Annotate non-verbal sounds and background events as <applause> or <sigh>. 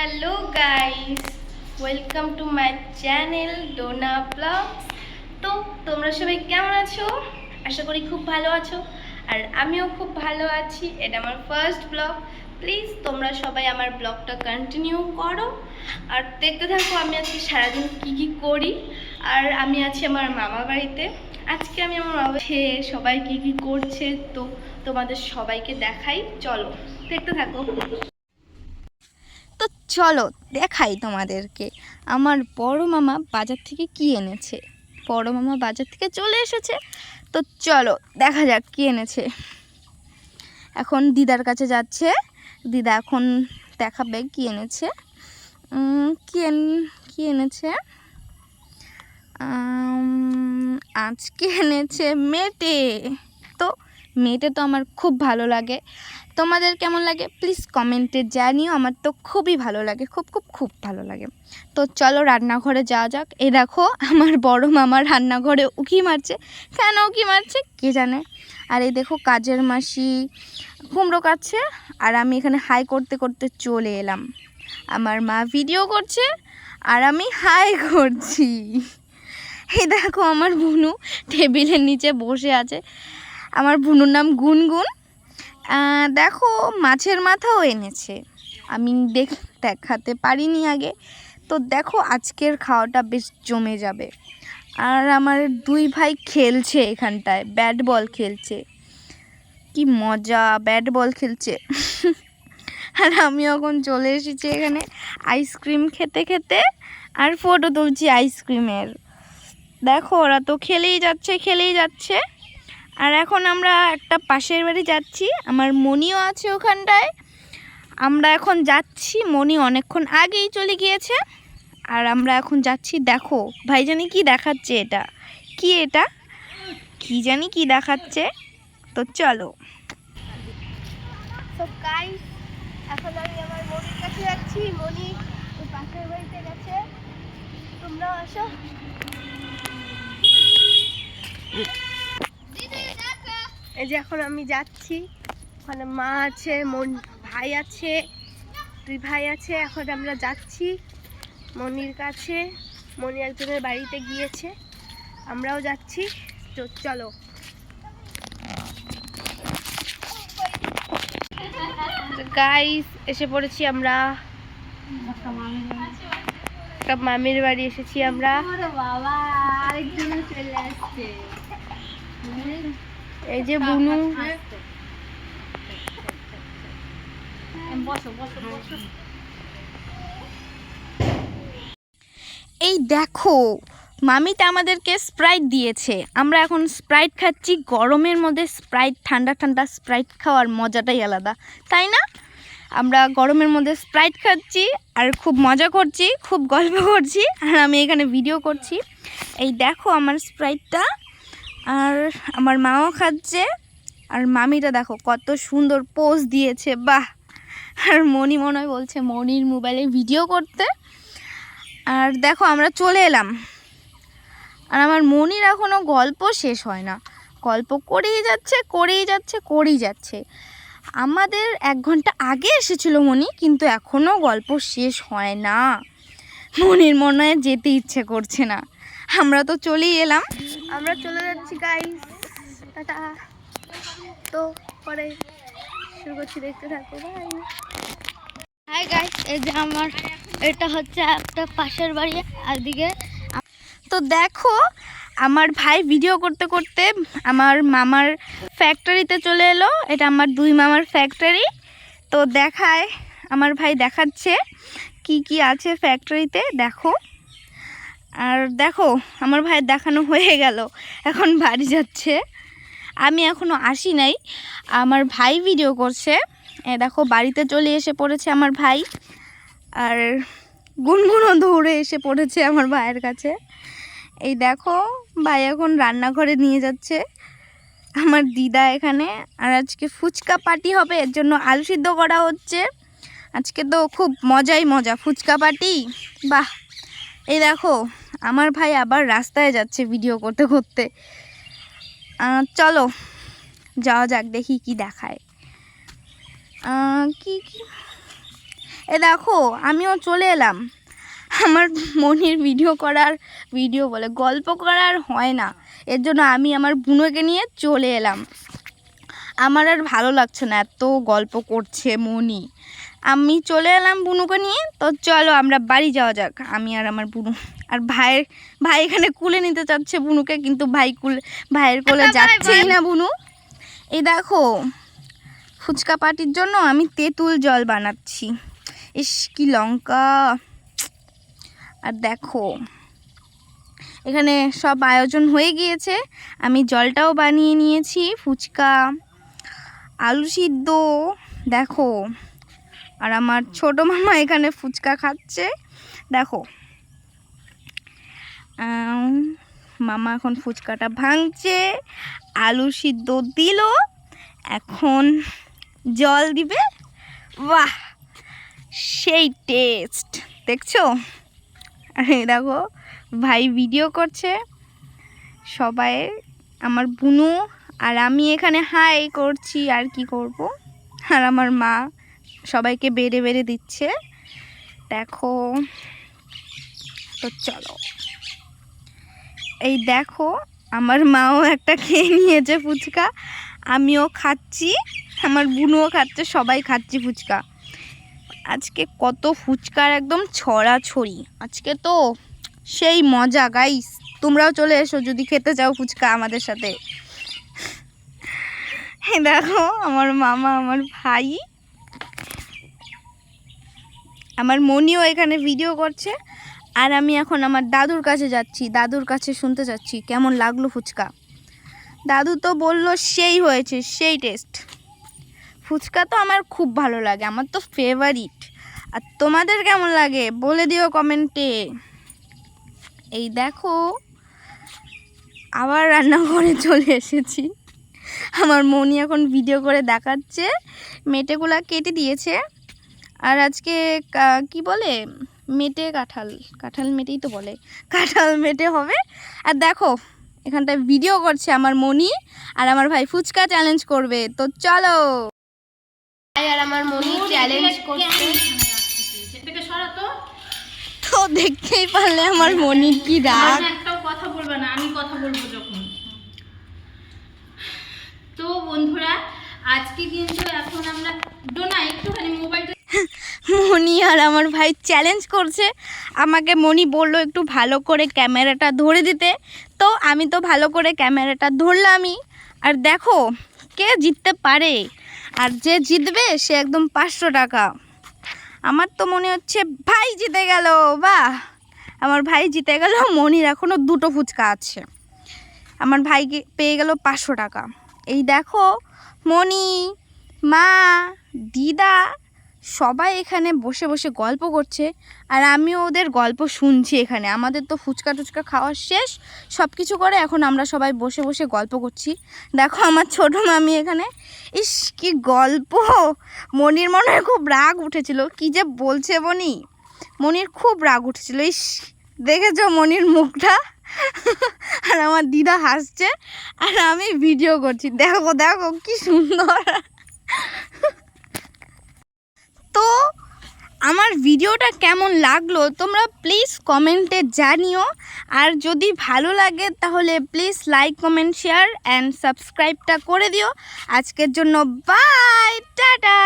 Hello guys welcome to my channel Dona vlogs তো, তোমরা সবাই কেমন আছো? আশা করি খুব ভালো আছো। আর আমিও খুব ভালো আছি। এটা আমার ফার্স্ট ব্লগ প্লিজ তোমরা সবাই আমার ব্লগটা কন্টিনিউ করো। আর দেখতে থাকো, আমি আজকে সারাদিন কী কী করি। আর আমি আছি আমার মামা বাড়িতে। আজকে আমি আমার মামা সবাই কী কী করছে, তো তোমাদের সবাইকে দেখাই। চলো, দেখতে থাকো। তো চলো, দেখাই তোমাদেরকে। আমার বড় মামা বাজার থেকে কি এনেছে? বড় মামা বাজার থেকে চলে এসেছে। তো চলো, দেখা যাক কি এনেছে। এখন দিদার কাছে যাচ্ছে। দিদা এখন দেখাবে কি এনেছে। কি এন, কি এনেছে? আজকে এনেছে মেটে। তো মেটে তো আমার খুব ভালো লাগে। তোমাদের কেমন লাগে? প্লিজ কমেন্টে জানিও, আমার তো খুবই ভালো লাগে, খুব খুব খুব ভালো লাগে। তো চলো রান্নাঘরে যাওয়া যাক। এ দেখো, আমার বড় মামা রান্নাঘরে উকি মারছে। কেন উকি মারছে? কে জানে? আর এই দেখো কাজের মাসি কুমড়ো কাটছে, আর আমি এখানে হাই করতে করতে চলে এলাম। আমার মা ভিডিও করছে, আর আমি হাই করছি। এই দেখো আমার বুনু টেবিলের নিচে বসে আছে। আমার বুনুর নাম গুনগুন। দেখো, মাছের মাথাও এনেছে। আমি দেখ, দেখাতে পারিনি আগে। তো দেখো, আজকের খাওয়াটা বেশ জমে যাবে। আর আমার দুই ভাই খেলছে এখানটায়, ব্যাট বল খেলছে। কি মজা, ব্যাট বল খেলছে। <laughs> আর আমি এখন চলে এসেছি এখানে আইসক্রিম খেতে খেতে, আর ফটো তুলছি আইসক্রিমের দেখো, ওরা তো খেলেই যাচ্ছে খেলেই যাচ্ছে। আর এখন আমরা একটা পাশের বাড়ি যাচ্ছি। আমার মনিও আছে ওখানটায়। আমরা এখন যাচ্ছি, মনি অনেকক্ষণ আগেই চলে গিয়েছে। আর আমরা এখন যাচ্ছি, দেখো, ভাই জানি কি দেখাচ্ছে এটা? কি এটা? কি জানি কি দেখাচ্ছে? তো চলো। এখন আমি আমার মনির কাছে যাচ্ছি। মনি পাশের বাড়িতে গেছে। তোমরাও আসো। এই যে এখন আমি যাচ্ছি। ওখানে মা আছে, মন ভাই আছে, দুই ভাই আছে। এখন আমরা যাচ্ছি মনির কাছে। মনি একজনের বাড়িতে গিয়েছে। আমরাও যাচ্ছি। তো চলো। গাইস এসে পড়েছি আমরা। একটা মামির বাড়ি এসেছি আমরা। এই যে বুনু। এই দেখো মামিটা আমাদেরকে স্প্রাইট দিয়েছে। আমরা এখন স্প্রাইট খাচ্ছি গরমের মধ্যে স্প্রাইট ঠান্ডা ঠান্ডা স্প্রাইট খাওয়ার মজাটাই আলাদা তাই না? আমরা গরমের মধ্যে স্প্রাইট খাচ্ছি আর খুব মজা করছি খুব গল্প করছি আর আমি এখানে ভিডিও করছি। এই দেখো আমার স্প্রাইটটা আর আমার মাও খাচ্ছে। আর মামিটা দেখো কত সুন্দর পোজ দিয়েছে, বাহ! আর মনি মনে বলছে মনির মোবাইলে ভিডিও করতে। আর দেখো আমরা চলে এলাম। আর আমার মনির এখনও গল্প শেষ হয় না। গল্প করেই যাচ্ছে করেই যাচ্ছে করেই যাচ্ছে। আমাদের এক ঘণ্টা আগে এসেছিল মনি, কিন্তু এখনও গল্প শেষ হয় না। মনির মনে যেতে ইচ্ছে করছে না। আমরা তো চলেই এলাম। আমরা চলে যাচ্ছি গাইস টাটা। তো পরে শুরু করছি দেখতে থাকো বাই হাই গাইস এই যে আমার এটা হচ্ছে একটা পাশের বাড়ি আর দিকে তো দেখো আমার ভাই ভিডিও করতে করতে আমার মামার ফ্যাক্টরিতে চলে এলো। এটা আমার দুই মামার ফ্যাক্টরি তো দেখায় আমার ভাই দেখাচ্ছে কি কি আছে ফ্যাক্টরিতে দেখো। আর দেখো, আমার ভাই দেখানো হয়ে গেল, এখন বাড়ি যাচ্ছে। আমি এখনও আসি নাই, আমার ভাই ভিডিও করছে। দেখো, বাড়িতে চলে এসে পড়েছে আমার ভাই, আর গুনগুনও দৌড়ে এসে পড়েছে আমার ভাইয়ের কাছে। এই দেখো, ভাই এখন রান্নাঘরে নিয়ে যাচ্ছে, আমার দিদা এখানে, আর আজকে ফুচকা পার্টি হবে, এর জন্য আলু সিদ্ধ করা হচ্ছে। আজকে তো খুব মজাই মজা, ফুচকা পার্টি, বাহ। এই দেখো আমার ভাই আবার রাস্তায় যাচ্ছে ভিডিও করতে করতে। চলো, যাওয়া যাক, দেখি কি দেখায়। কি কি? এ দেখো, আমিও চলে এলাম। আমার মনির ভিডিও করার ভিডিও বলে, গল্প করার হয় না। এর জন্য আমি আমার বুনোকে নিয়ে চলে এলাম। আমার আর ভালো লাগছে না এত গল্প করছে মনি। আমি চলে এলাম বুনুকে নিয়ে, তো চলো আমরা বাড়ি যাওয়া যাক। আমি আর আমার বুনু আর ভাইয়ের ভাই এখানে কুলে নিতে চাচ্ছে বুনুকে কিন্তু ভাই কুলে ভাইয়ের কোলে যাচ্ছেই না বুনু। এই দেখো ফুচকা পাটির জন্য আমি তেঁতুল জল বানাচ্ছি। ইস কি লঙ্কা। আর দেখো এখানে সব আয়োজন হয়ে গিয়েছে। আমি জলটাও বানিয়ে নিয়েছি ফুচকা আলু সিদ্ধ দেখো। আর আমার ছোট মামা এখানে ফুচকা খাচ্ছে। দেখো মামা এখন ফুচকাটা ভাঙছে, আলু সিদ্ধ দিল, এখন জল দিবে। বাহ, সেই টেস্ট দেখছ? আর দেখো, ভাই ভিডিও করছে। সবাই, আমার বুনু আর আমি এখানে হাই করছি, আর কি করব? আর আমার মা সবাইকে বেড়ে বেড়ে দিচ্ছে। দেখো, তো চলো। এই দেখো, আমার মাও একটা খেয়ে নিয়েছে ফুচকা। আমিও খাচ্ছি, আমার বুনুও খাচ্ছে, সবাই খাচ্ছি ফুচকা। আজকে কত ফুচকার একদম ছড়াছড়ি। আজকে তো সেই মজা গাইস তোমরাও চলে এসো, যদি খেতে চাও ফুচকা আমাদের সাথে। দেখো, আমার মামা, আমার ভাই। আমার মনিও এখানে ভিডিও করছে। আর আমি এখন আমার দাদুর কাছে যাচ্ছি, দাদুর কাছে শুনতে যাচ্ছি, কেমন লাগল ফুচকা? দাদু তো বলল সেই হয়েছে, সেই টেস্ট ফুচকা তো আমার খুব ভালো লাগে, আমার তো ফেভারিট আর তোমাদের কেমন লাগে, বলে দিও কমেন্টে। এই দেখো, আবার রান্নাঘরে চলে এসেছি। আমার মনি এখন ভিডিও করে দেখাচ্ছে মেটেগুলা কেটে দিয়েছে। আর আজকে কা- কি বলে? মেটে কাঁঠাল কাঁঠাল মেটেই তো বলে কাঁঠাল মেটে হবে। আর দেখো এখানটায় ভিডিও করছে আমার মনি আর আমার ভাই ফুচকা চ্যালেঞ্জ করবে। তো চলো। ভাই আর আমার মনি চ্যালেঞ্জ করছে। সরাতো তো। দেখতেই পারলে আমার মনির কি রাগ। একটাও কথা বলবে না আমি কথা বলব যখন। তো বন্ধুরা আজকে কিন্তু এখন আমরা ডোনা একটুখানি মোবাইলটা মনি আর আমার ভাই চ্যালেঞ্জ করছে। আমাকে মনি বলল একটু ভালো করে ক্যামেরাটা ধরে দিতে। তো আমি তো ভালো করে ক্যামেরাটা ধরলামই। আর দেখো, কে জিততে পারে? আর যে জিতবে, সে একদম পাঁচশো টাকা। আমার তো মনে হচ্ছে ভাই জিতে গেল, বাহ! আমার ভাই জিতে গেল, মনির এখনও দুটো ফুচকা আছে। আমার ভাইকে পেয়ে গেল পাঁচশো টাকা। এই দেখো, মনি, মা, দিদা সবাই এখানে বসে বসে গল্প করছে আর আমিও ওদের গল্প শুনছি এখানে। আমাদের তো ফুচকা টুচকা খাওয়া শেষ সব কিছু করে এখন আমরা সবাই বসে বসে গল্প করছি। দেখো আমার ছোট মামি এখানে। ইস, কি গল্প! মনির মনে হয় খুব রাগ উঠেছিল। কি যে বলছে মনি মনির খুব রাগ উঠেছিল। ইস, দেখেছ মনির মুখটা? আর আমার দিদা হাসছে। আর আমি ভিডিও করছি। দেখো দেখো, কি সুন্দর তো আমার ভিডিওটা কেমন লাগল, তোমরা প্লিজ কমেন্টে জানিও। আর যদি ভালো লাগে, তাহলে please like comment share and সাবস্ক্রাইবটা করে দিও। আজকের জন্য বাই টাটা!